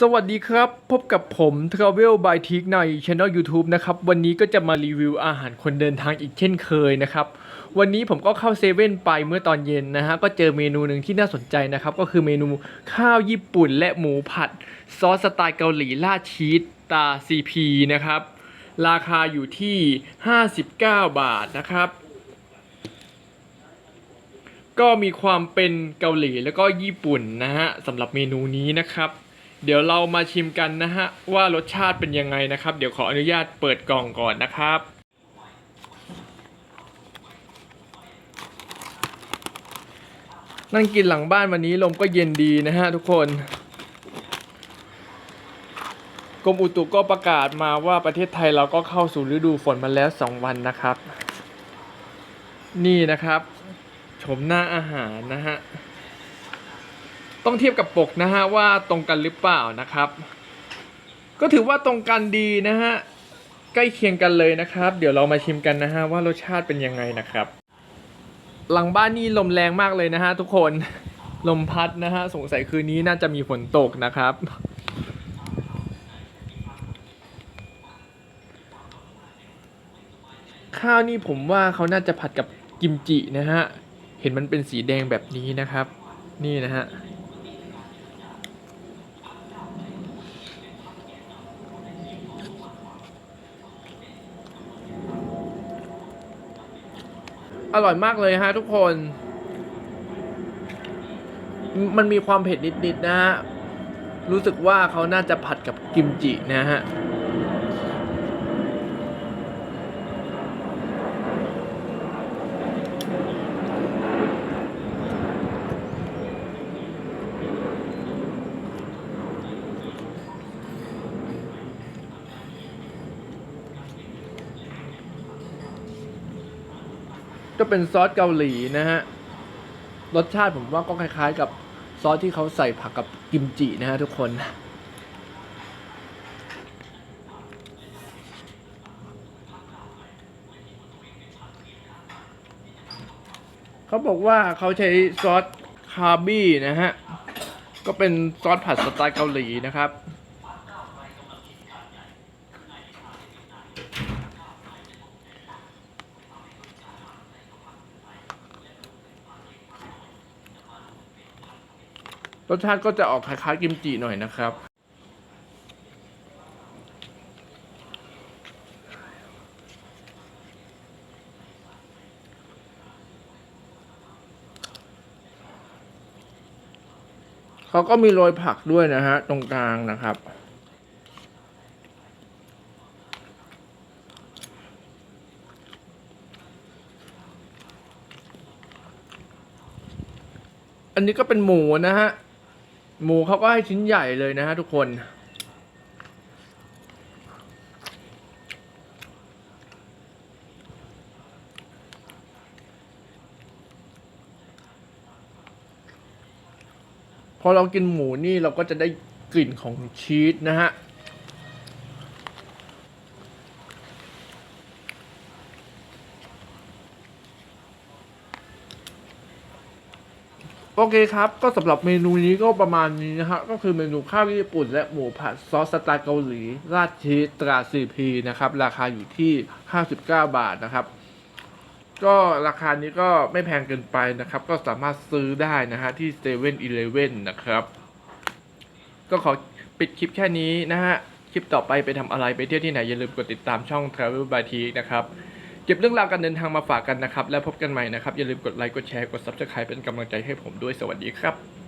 สวัสดีครับ พบกับผม Travel by t i k ใน Channel YouTube นะครับ วันนี้ก็จะมารีวิวอาหารคนเดินทางอีกเช่นเคยนะครับ วันนี้ผมก็เข้าเซเว่นไปเมื่อตอนเย็นนะฮะ ก็เจอเมนูหนึ่งที่น่าสนใจนะครับ ก็คือเมนูข้าวญี่ปุ่นและหมูผัด ซอสสไตล์เกาหลีราดชีสตา CP นะครับ ราคาอยู่ที่ 59 บาทนะครับ ก็มีความเป็นเกาหลีแล้วก็ญี่ปุ่นนะฮะสำหรับเมนูนี้นะครับ เดี๋ยวเรามาชิมกันนะฮะว่ารสชาติเป็นยังไงนะครับ เดี๋ยวขออนุญาตเปิดกล่องก่อนนะครับ นั่งกินหลังบ้านวันนี้ลมก็เย็นดีนะฮะทุกคนกรมอุตุก็ประกาศมาว่าประเทศไทยเราก็เข้าสู่ฤดูฝนมาแล้ว 2 วันนะครับ นี่นะครับ ชมหน้าอาหารนะฮะ ต้องเทียบกับปกนะฮะว่าตรงกันหรือเปล่านะครับ ก็ถือว่าตรงกันดีนะฮะใกล้เคียงกันเลยนะครับ เดี๋ยวเรามาชิมกันนะฮะว่ารสชาติเป็นยังไงนะครับ หลังบ้านนี่ลมแรงมากเลยนะฮะทุกคนลมพัดนะฮะสงสัยคืนนี้น่าจะมีฝนตกนะครับ ข้าวนี่ผมว่าเขาน่าจะผัดกับกิมจินะฮะเห็นมันเป็นสีแดงแบบนี้นะครับ นี่นะฮะ อร่อยมากเลยฮะทุกคน มันมีความเผ็ดนิดๆนะฮะ รู้สึกว่าเขาน่าจะผัดกับกิมจินะฮะ ก็เป็นซอสเกาหลีนะฮะ รสชาติผมว่าก็คล้ายๆกับซอสที่เขาใส่ผักกับกิมจินะฮะทุกคนเขาบอกว่าเขาใช้ซอสคาร์บี้นะฮะ ก็เป็นซอสผัดสไตล์เกาหลีนะครับ รสชาติก็จะออกคล้ายๆกิมจิหน่อยนะครับ เขาก็มีโรยผักด้วยนะฮะ ตรงกลางนะครับอันนี้ก็เป็นหมูนะฮะ หมูเขาก็ให้ชิ้นใหญ่เลยนะฮะทุกคน พอเรากินหมูนี่เราก็จะได้กลิ่นของชีสนะฮะ โอเคครับ ก็สำหรับเมนูนี้ก็ประมาณนี้นะฮะก็คือเมนูข้าวญี่ปุ่น และหมูผัดซอสสไตล์เกาหลี ราดชีสตราซีพีนะครับ ราคาอยู่ที่ 59 บาทนะครับ ก็ราคานี้ก็ไม่แพงเกินไปนะครับ ก็สามารถซื้อได้นะฮะที่7 e เ e ่ e อนะครับ ก็ขอปิดคลิปแค่นี้นะฮะ คลิปต่อไปไปทำอะไรไปเที่ยวที่ไหนอย่าลืมกดติดตามช่อง Travel by T นะครับ เก็บเรื่องราวการเดินทางมาฝากกันนะครับ แล้วพบกันใหม่นะครับ อย่าลืมกดไลค์ กดแชร์ กด Subscribe เป็นกำลังใจให้ผมด้วย สวัสดีครับ